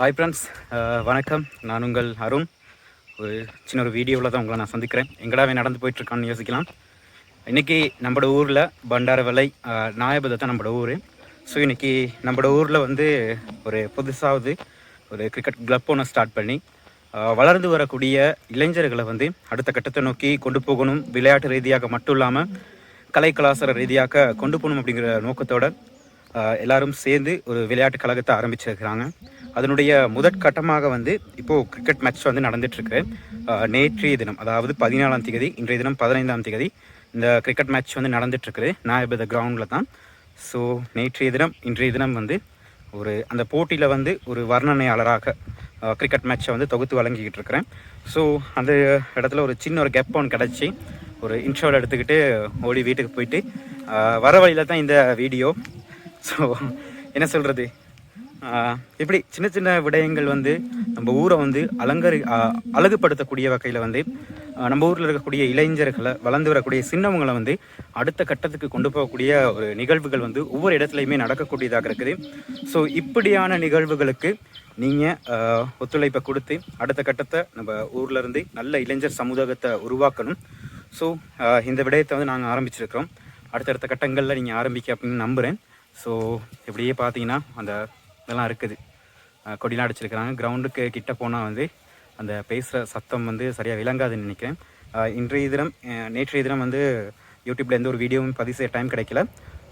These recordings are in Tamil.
ஹாய் ஃப்ரெண்ட்ஸ் uh, வணக்கம். நான் உங்கள் அருண். ஒரு சின்ன ஒரு வீடியோவில் தான் உங்களை நான் சந்திக்கிறேன். எங்கடாவே நடந்து போயிட்டுருக்கான்னு யோசிக்கலாம். இன்றைக்கி நம்மளோட ஊரில் பண்டாரவலை நாயபதி தான் நம்மளோட ஊர். ஸோ இன்றைக்கி நம்மளோட ஊரில் வந்து ஒரு புதுசாவது ஒரு கிரிக்கெட் கிளப் ஒன்று ஸ்டார்ட் பண்ணி வளர்ந்து வரக்கூடிய இளைஞர்களை வந்து அடுத்த கட்டத்தை நோக்கி கொண்டு போகணும் விளையாட்டு ரீதியாக மட்டும் இல்லாமல் கலை கலாச்சார ரீதியாக கொண்டு போகணும் அப்படிங்கிற நோக்கத்தோட எல்லாரும் சேர்ந்து ஒரு விளையாட்டு கழகத்தை ஆரம்பிச்சிருக்கிறாங்க. அதனுடைய முதற்கட்டமாக வந்து இப்போது கிரிக்கெட் மேட்ச் வந்து நடந்துட்டுருக்கு. நேற்றைய தினம் அதாவது பதினாலாம் தேதி இன்றைய தினம் பதினைந்தாம் தேதி இந்த கிரிக்கெட் மேட்ச் வந்து நடந்துட்டுருக்குது. நாயபத கிரவுண்டில் தான். ஸோ நேற்றைய தினம் இன்றைய தினம் வந்து ஒரு அந்த போட்டியில் வந்து ஒரு வர்ணனையாளராக கிரிக்கெட் மேட்ச்சை வந்து தொகுத்து வழங்கிக்கிட்டு இருக்கிறேன் ஸோ அந்த இடத்துல ஒரு சின்ன ஒரு கேப் ஒன்று கிடச்சி ஒரு இன்ஷோல் எடுத்துக்கிட்டு ஓடி வீட்டுக்கு போயிட்டு வர வழியில் தான் இந்த வீடியோ ஸோ என்ன சொல்கிறது இப்படி சின்ன சின்ன விடயங்கள் வந்து நம்ம ஊரை வந்து அலங்கரி அழகுபடுத்தக்கூடிய வகையில் வந்து நம்ம ஊரில் இருக்கக்கூடிய இளைஞர்களை வளர்ந்து வரக்கூடிய சின்னவங்களை வந்து அடுத்த கட்டத்துக்கு கொண்டு போகக்கூடிய ஒரு நிகழ்வுகள் வந்து ஒவ்வொரு இடத்துலையுமே நடக்கக்கூடியதாக இருக்குது. ஸோ இப்படியான நிகழ்வுகளுக்கு நீங்கள் ஒத்துழைப்பை கொடுத்து அடுத்த கட்டத்தை நம்ம ஊர்லேருந்து நல்ல இளைஞர் சமூகத்தை உருவாக்கணும். ஸோ இந்த விடயத்தை வந்து நாங்கள் ஆரம்பிச்சிருக்கிறோம். அடுத்தடுத்த கட்டங்களில் நீங்கள் ஆரம்பிக்க அப்படின்னு நம்புகிறேன் ஸோ இப்படியே பார்த்தீங்கன்னா அந்த இதெல்லாம் இருக்குது. கொடிலாம் அடிச்சிருக்கிறாங்க. கிரவுண்டுக்கு கிட்ட போனால் வந்து அந்த பேசுகிற சத்தம் வந்து சரியாக விளங்காதுன்னு நினைக்கிறேன். இன்றைய தினம் நேற்றைய தினம் வந்து யூடியூப்பில் எந்த ஒரு வீடியோவும் பதிவு செய்ய டைம் கிடைக்கல.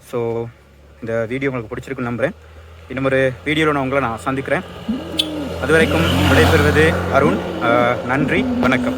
ஸோ இந்த வீடியோ உங்களுக்கு பிடிச்சிருக்குன்னு நம்புகிறேன் இன்னும் ஒரு வீடியோவில் நான் உங்களை நான் சந்திக்கிறேன். அதுவரைக்கும் விடைபெறுவது அருண். நன்றி. வணக்கம்.